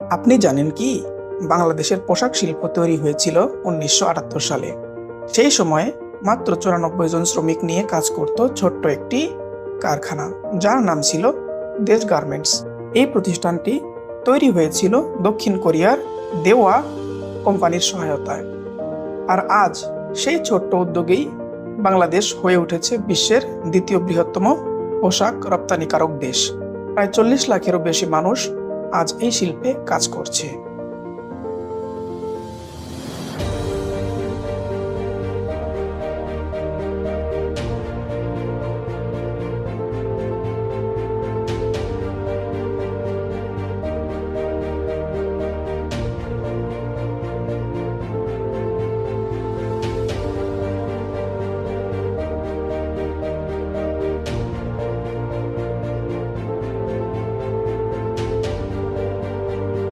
আপনি জানেন কি? বাংলাদেশের পোশাক শিল্প তৈরি হয়েছিল উনিশশো আটাত্তর সালে। সেই সময়ে মাত্র চুরানব্বই জন শ্রমিক নিয়ে কাজ করত ছোট্ট একটি কারখানা, যার নাম ছিল দেশ গার্মেন্টস। এই প্রতিষ্ঠানটি তৈরি হয়েছিল দক্ষিণ কোরিয়ার দেওয়া কোম্পানির সহায়তায়। আর আজ সেই ছোট্ট উদ্যোগেই বাংলাদেশ হয়ে উঠেছে বিশ্বের দ্বিতীয় বৃহত্তম পোশাক রপ্তানিকারক দেশ। প্রায় চল্লিশ লাখেরও বেশি মানুষ আজ এই শিল্পে কাজ করছে।